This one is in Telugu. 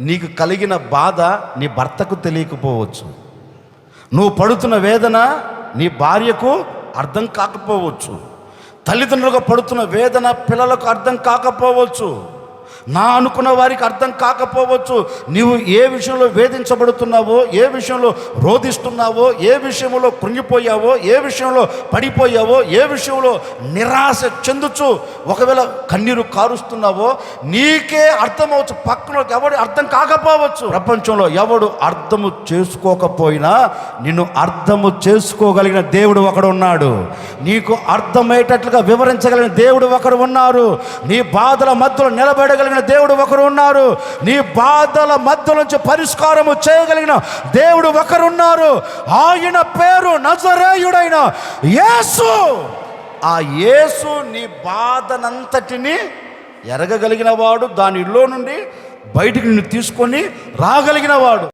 నీకు కలిగిన బాధ నీ భర్తకు తెలియకపోవచ్చు. నువ్వు పడుతున్న వేదన నీ భార్యకు అర్థం కాకపోవచ్చు. తల్లిదండ్రులుగా పడుతున్న వేదన పిల్లలకు అర్థం కాకపోవచ్చు. నా అనుకున్న వారికి అర్థం కాకపోవచ్చు. నీవు ఏ విషయంలో వేధించబడుతున్నావో ఏ విషయంలో రోధిస్తున్నావో ఏ విషయంలో కృంగిపోయావో ఏ విషయంలో పడిపోయావో ఏ విషయంలో నిరాశ చెందుచు ఒకవేళ కన్నీరు కారుస్తున్నావో నీకే అర్థమవచ్చు పక్కన ఎవడు అర్థం కాకపోవచ్చు. ప్రపంచంలో ఎవడు అర్థము చేసుకోకపోయినా నిన్ను అర్థము చేసుకోగలిగిన దేవుడు ఒకడు ఉన్నాడు నీకు అర్థమయ్యేటట్లుగా వివరించగలిగిన దేవుడు ఒకడు ఉన్నారు. నీ బాధల మధ్యలో చేయగలిగిన దేవుడు ఒకరు ఉన్నారు. నీ బాధల మధ్య నుంచి పరిష్కారము చేయగలిగిన దేవుడు ఒకరున్నారు ఆయన పేరు నజరేయుడైన యేసు. ఆ యేసు నీ బాధనంతటిని ఎరగగలిగిన వాడు దానిలో నుండి బయటికి నిన్ను తీసుకొని రాగలిగిన వాడు.